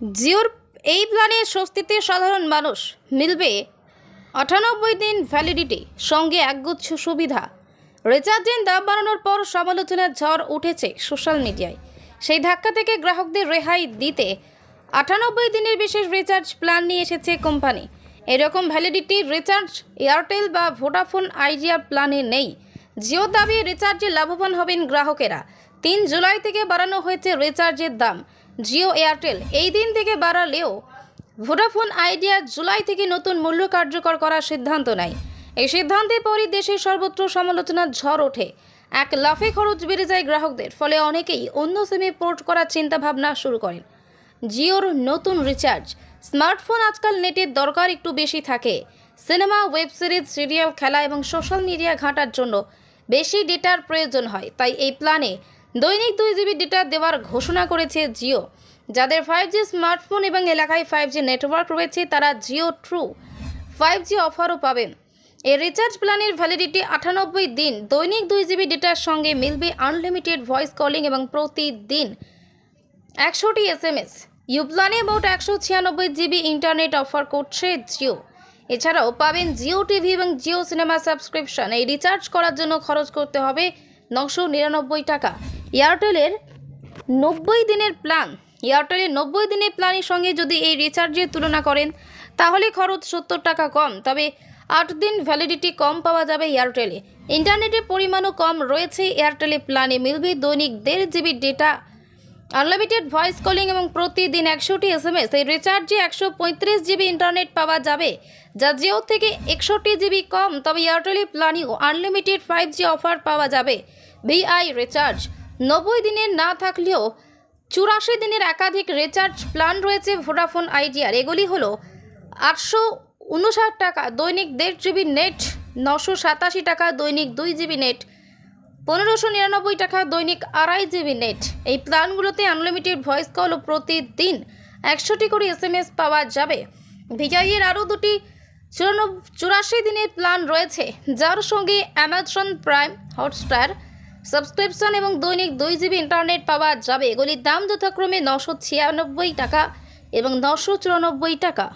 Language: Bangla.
জিওর এই প্ল্যানের স্বস্তিতে সাধারণ মানুষ মিলবে আটানব্বই দিন ভ্যালিডিটি সঙ্গে একগুচ্ছ সুবিধা। রিচার্জের দাম বাড়ানোর পর সমালোচনার ঝড় উঠেছে সোশ্যাল মিডিয়ায়। সেই ধাক্কা থেকে গ্রাহকদের রেহাই দিতে আটানব্বই দিনের বিশেষ রিচার্জ প্ল্যান নিয়ে এসেছে কোম্পানি। এরকম ভ্যালিডিটি রিচার্জ, এয়ারটেল বা ভোডাফোন আইডিয়া প্ল্যানে নেই। জিও দাবি রিচার্জে লাভবান হবেন গ্রাহকেরা। তিন জুলাই থেকে বাড়ানো হয়েছে রিচার্জের দাম। জিও এয়ারটেল এই দিন থেকে বাড়ালেও ভোডাফোন আইডিয়া জুলাই থেকে নতুন মূল্য কার্যকর করার সিদ্ধান্ত নেয়। এই সিদ্ধান্তের পরই দেশের সর্বত্র সমালোচনার ঝড় ওঠে। এক লাফে খরচ বেড়ে যায় গ্রাহকদের, ফলে অনেকেই অন্য সিমে পোর্ট করার চিন্তা ভাবনা শুরু করেন। জিওর নতুন রিচার্জ, স্মার্টফোন আজকাল নেটের দরকার একটু বেশি থাকে। সিনেমা, ওয়েব সিরিজ, সিরিয়াল খেলা এবং সোশ্যাল মিডিয়া ঘাঁটার জন্য বেশি ডেটার প্রয়োজন হয়। তাই এই প্ল্যানে দৈনিক দুই জিবি ডেটা দেওয়ার ঘোষণা করেছে জিও। যাদের ফাইভ জি স্মার্টফোন এবং এলাকায় ফাইভ জি নেটওয়ার্ক রয়েছে, তারা জিও ট্রু ফাইভ জি অফারও পাবেন এই রিচার্জ প্ল্যানের ভ্যালিডিটি আটানব্বই দিন। দৈনিক দুই জিবি ডেটার সঙ্গে মিলবে আনলিমিটেড ভয়েস কলিং এবং প্রতিদিন একশোটি এস এম এস। ইউ প্ল্যানে মোট একশো ছিয়ানব্বই জিবি ইন্টারনেট অফার করছে জিও। এছাড়াও পাবেন জিও টিভি এবং জিও সিনেমা সাবস্ক্রিপশন এই রিচার্জ করার জন্য খরচ করতে হবে নশো নিরানব্বই টাকা। এয়ারটেলের নব্বই দিনের প্ল্যান, এয়ারটেলের নব্বই দিনের প্ল্যানের সঙ্গে যদি এই রিচার্জের তুলনা করেন, তাহলে খরচ সত্তর টাকা কম, তবে আট দিন ভ্যালিডিটি কম পাওয়া যাবে এয়ারটেলে। ইন্টারনেটের পরিমাণও কম রয়েছে এয়ারটেলে প্ল্যানে, মিলবে দৈনিক দেড় GB data unlimited voice calling এবং প্রতিদিন একশোটি এস এম এস এই রিচার্জে একশো পঁয়ত্রিশ জিবি ইন্টারনেট পাওয়া যাবে, যা জিও থেকে একষট্টি জিবি কম, তবে এয়ারটেলে প্ল্যানেও আনলিমিটেড ফাইভ জি অফার পাওয়া যাবে। ভিআই রিচার্জ নব্বই দিনের না থাকলেও চুরাশি দিনের একাধিক রিচার্জ প্ল্যান রয়েছে ভোডাফোন আইডিয়ার। এগুলি হলো আটশো উনষাট টাকা দৈনিক দেড় জিবি নেট, নশো সাতাশি টাকা দৈনিক দুই জিবি নেট, পনেরোশো নিরানব্বই টাকা দৈনিক আড়াই জিবি নেট। এই প্ল্যানগুলোতে আনলিমিটেড ভয়েস কল ও প্রতিদিন একশোটি করে এস এম এস পাওয়া যাবে। ভিজাইয়ের আরও দুটি চুরানব্বই চুরাশি দিনের প্ল্যান রয়েছে, যার সঙ্গে অ্যামাজন প্রাইম হটস্টার সাবস্ক্রিপশন এবং দৈনিক দুই জিবি ইন্টারনেট পাওয়া যাবে। এগুলির দাম যথাক্রমে নশো ছিয়ানব্বই টাকা এবং নশো চুরানব্বই টাকা।